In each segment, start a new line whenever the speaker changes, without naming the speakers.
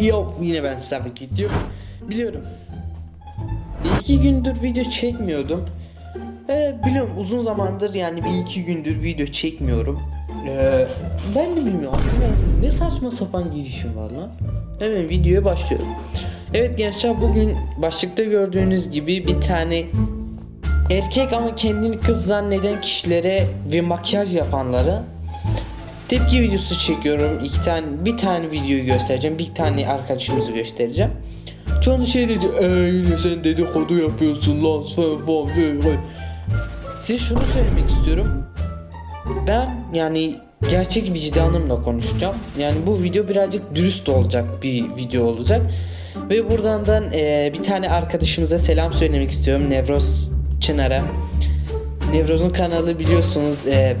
Yok yine ben sabit gidiyorum. Biliyorum. İki gündür video çekmiyordum. Ee, biliyorum uzun zamandır yani bir iki gündür video çekmiyorum. Ee, ben de bilmiyorum ne saçma sapan girişim var lan. Hemen videoya başlıyorum. Evet gençler bugün başlıkta gördüğünüz gibi bir tane erkek ama kendini kız zanneden kişilere ve makyaj yapanlara tepki videosu çekiyorum. İki tane bir tane videoyu göstereceğim. Bir tane arkadaşımızı göstereceğim. Çoğunu şey diyecek. Eee sen dedikodu yapıyorsun lan sen falan. hey, hey." Size şunu söylemek istiyorum. Ben yani gerçek vicdanımla konuşacağım. Yani bu video birazcık dürüst olacak bir video olacak. Ve buradan da eee, bir tane arkadaşımıza selam söylemek istiyorum. Nevroz Çınar'a. Nevroz'un kanalı biliyorsunuz eee,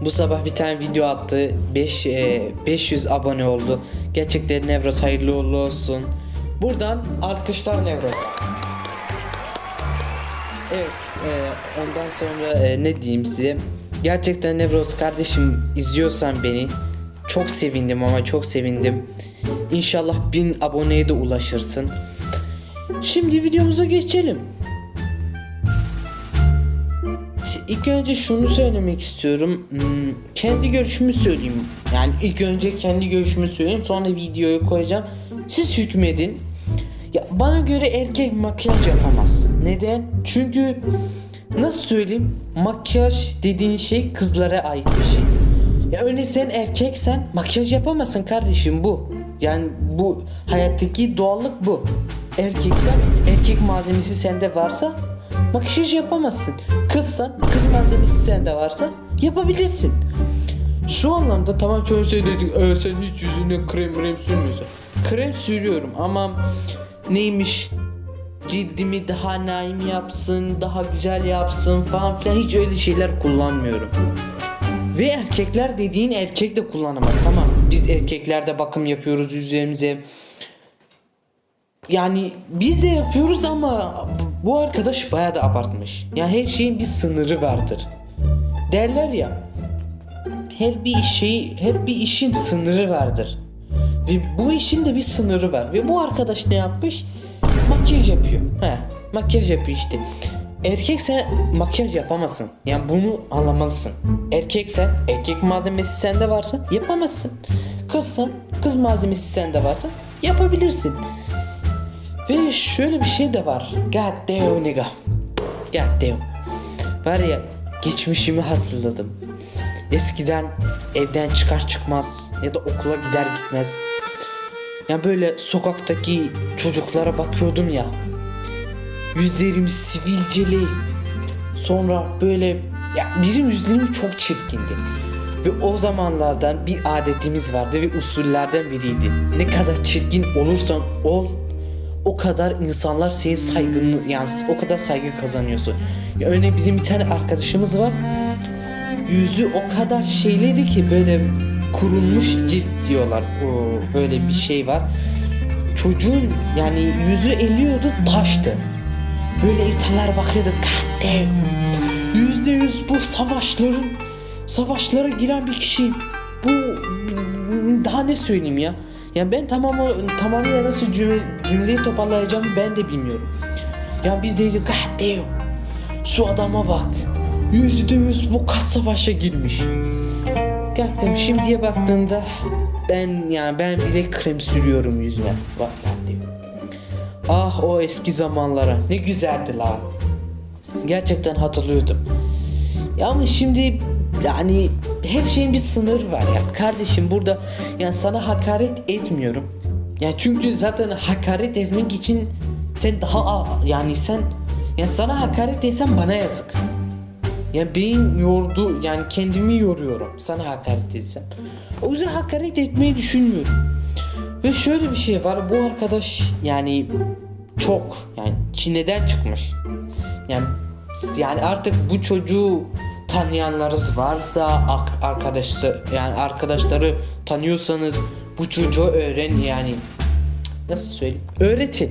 bu sabah bir tane video attı. 5 500 abone oldu. Gerçekten Nevroz hayırlı uğurlu olsun. Buradan alkışlar Nevroz. Evet, e, ondan sonra e, ne diyeyim size? Gerçekten Nevroz kardeşim izliyorsan beni çok sevindim ama çok sevindim. İnşallah 1000 aboneye de ulaşırsın. Şimdi videomuza geçelim. İlk önce şunu söylemek istiyorum. Hmm, Kendi görüşümü söyleyeyim. Yani ilk önce kendi görüşümü söyleyeyim. Sonra videoyu koyacağım. Siz hükmedin. Ya bana göre erkek makyaj yapamaz. Neden? Çünkü nasıl söyleyeyim? Makyaj dediğin şey kızlara ait bir şey. Ya öyle sen erkeksen makyaj yapamazsın kardeşim bu. Yani bu hayattaki doğallık bu. Erkeksen erkek malzemesi sende varsa makyaj yapamazsın. Kızsan kız malzemesi sende varsa yapabilirsin. Şu anlamda tamam çoğu şey diyecek "Ee, sen hiç yüzüne krem krem sürmüyorsun. Krem sürüyorum ama neymiş cildimi daha naim yapsın, daha güzel yapsın falan filan hiç öyle şeyler kullanmıyorum. Ve erkekler dediğin erkek de kullanamaz tamam. Biz erkeklerde bakım yapıyoruz yüzlerimize. Yani biz de yapıyoruz ama bu- arkadaş bayağı da abartmış. Yani her şeyin bir sınırı vardır. Derler ya her bir şey her bir işin sınırı vardır. Ve bu işin de bir sınırı var. Ve bu arkadaş ne yapmış? Makyaj yapıyor. He, makyaj yapıyor işte. Erkek sen makyaj yapamazsın. Yani bunu anlamalısın. Erkek sen, erkek malzemesi sende varsa yapamazsın. Kızsan, kız malzemesi sende varsa yapabilirsin. Ve şöyle bir şey de var. God damn nigga. God damn. Var ya geçmişimi hatırladım. Eskiden evden çıkar çıkmaz ya da okula gider gitmez. Ya böyle sokaktaki çocuklara bakıyordum ya. Yüzlerim sivilceli. Sonra böyle ya bizim yüzlerimiz çok çirkindi. Ve o zamanlardan bir adetimiz vardı ve usullerden biriydi. Ne kadar çirkin olursan ol o kadar insanlar senin saygını yani o kadar saygı kazanıyorsun. Ya örneğin bizim bir tane arkadaşımız var. Yüzü o kadar şeyliydi ki böyle kurulmuş cilt diyorlar. O böyle bir şey var. Çocuğun yani yüzü eliyordu taştı. Böyle insanlar bakıyordu. God. Yüzde yüz bu savaşların savaşlara giren bir kişi. Bu daha ne söyleyeyim ya? Yani ben tamamı tamamıyla nasıl cümle, cümleyi toparlayacağımı ben de bilmiyorum. Ya biz dedik God damn. Şu adama bak. Yüzde yüz bu kaç savaşa girmiş. God damn şimdiye baktığında ben yani ben bile krem sürüyorum yüzüme. Bak God damn. Ah o eski zamanlara ne güzeldi lan. Gerçekten hatırlıyordum. Ya ama şimdi yani her şeyin bir sınırı var ya. Kardeşim burada yani sana hakaret etmiyorum. Ya çünkü zaten hakaret etmek için sen daha yani sen yani sana hakaret etsen bana yazık. Yani beyin yordu yani kendimi yoruyorum sana hakaret etsem. O yüzden hakaret etmeyi düşünmüyorum. Ve şöyle bir şey var bu arkadaş yani çok yani Çin'den çıkmış. Yani yani artık bu çocuğu tanıyanlarınız varsa arkadaşı yani arkadaşları tanıyorsanız bu çocuğu öğren yani nasıl söyleyeyim öğretin.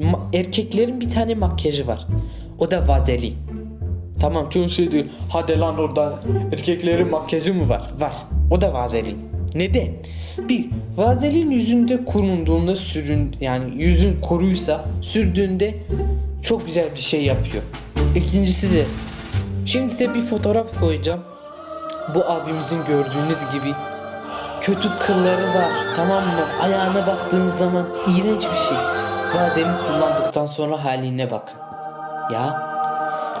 Ma- erkeklerin bir tane makyajı var. O da vazelin. Tamam çoğu şey diyor. Hadi lan orada erkeklerin makyajı mı var? Var. O da vazelin. Neden? Bir, vazelin yüzünde kurunduğunda sürün yani yüzün kuruysa sürdüğünde çok güzel bir şey yapıyor. İkincisi de şimdi size bir fotoğraf koyacağım. Bu abimizin gördüğünüz gibi kötü kılları var tamam mı? Ayağına baktığınız zaman iğrenç bir şey. Vazelin kullandıktan sonra haline bakın. Ya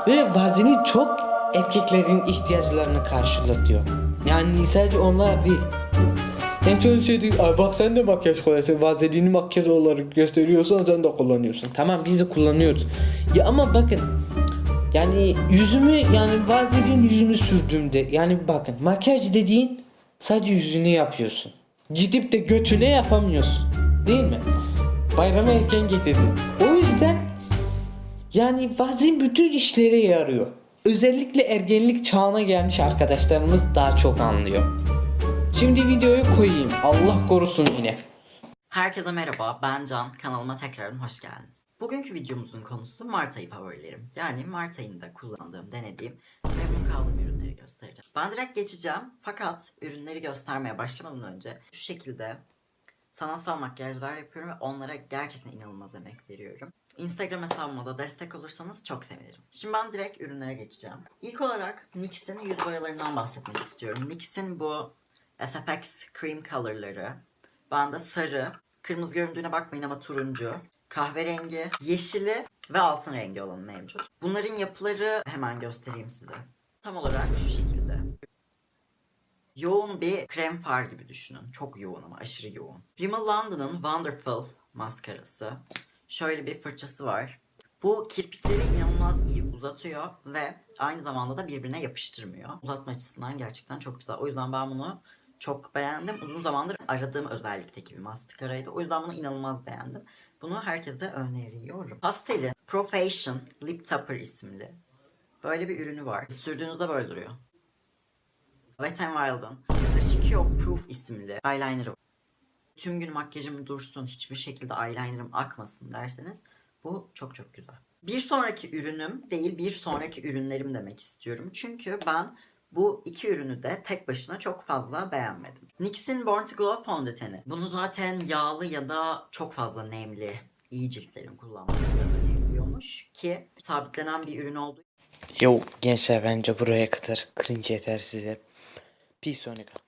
ve vazelin çok erkeklerin ihtiyaçlarını karşılatıyor. Yani sadece onlar değil. En çok şey değil. Ay bak sen de makyaj koyarsın. Vazelini makyaj olarak gösteriyorsan sen de kullanıyorsun. Tamam biz de kullanıyoruz. Ya ama bakın. Yani yüzümü yani vazelin yüzümü sürdüğümde yani bakın makyaj dediğin sadece yüzünü yapıyorsun. Gidip de götüne yapamıyorsun. Değil mi? Bayramı erken getirdin. O yüzden yani bazen bütün işlere yarıyor. Özellikle ergenlik çağına gelmiş arkadaşlarımız daha çok anlıyor. Şimdi videoyu koyayım. Allah korusun yine.
Herkese merhaba, ben Can. Kanalıma tekrardan hoş geldiniz. Bugünkü videomuzun konusu Mart ayı favorilerim. Yani Mart ayında kullandığım, denediğim, memnun kaldığım ürünleri göstereceğim. Ben direkt geçeceğim fakat ürünleri göstermeye başlamadan önce şu şekilde sanatsal makyajlar yapıyorum ve onlara gerçekten inanılmaz emek veriyorum. Instagram hesabıma da destek olursanız çok sevinirim. Şimdi ben direkt ürünlere geçeceğim. İlk olarak NYX'in yüz boyalarından bahsetmek istiyorum. NYX'in bu SFX Cream Color'ları. Bende sarı, kırmızı göründüğüne bakmayın ama turuncu, kahverengi, yeşili ve altın rengi olan mevcut. Bunların yapıları hemen göstereyim size. Tam olarak şu şekilde. Yoğun bir krem far gibi düşünün. Çok yoğun ama aşırı yoğun. Rimmel London'ın Wonderful maskarası. Şöyle bir fırçası var. Bu kirpikleri inanılmaz iyi uzatıyor ve aynı zamanda da birbirine yapıştırmıyor. Uzatma açısından gerçekten çok güzel. O yüzden ben bunu çok beğendim. Uzun zamandır aradığım özellikteki bir maskaraydı. O yüzden bunu inanılmaz beğendim. Bunu herkese öneriyorum. Pastel'in Profession Lip Topper isimli böyle bir ürünü var. Sürdüğünüzde böyle duruyor. Wet n Wild'ın Hashikyo Proof isimli eyeliner'ı var. Tüm gün makyajım dursun, hiçbir şekilde eyelinerım akmasın derseniz bu çok çok güzel. Bir sonraki ürünüm değil, bir sonraki ürünlerim demek istiyorum. Çünkü ben bu iki ürünü de tek başına çok fazla beğenmedim. NYX'in Born to Glow fondöteni. Bunu zaten yağlı ya da çok fazla nemli iyi ciltlerin kullanması öneriliyormuş ki sabitlenen bir ürün olduğu
Yo gençler bence buraya kadar cringe yeter size. Bir sonraki.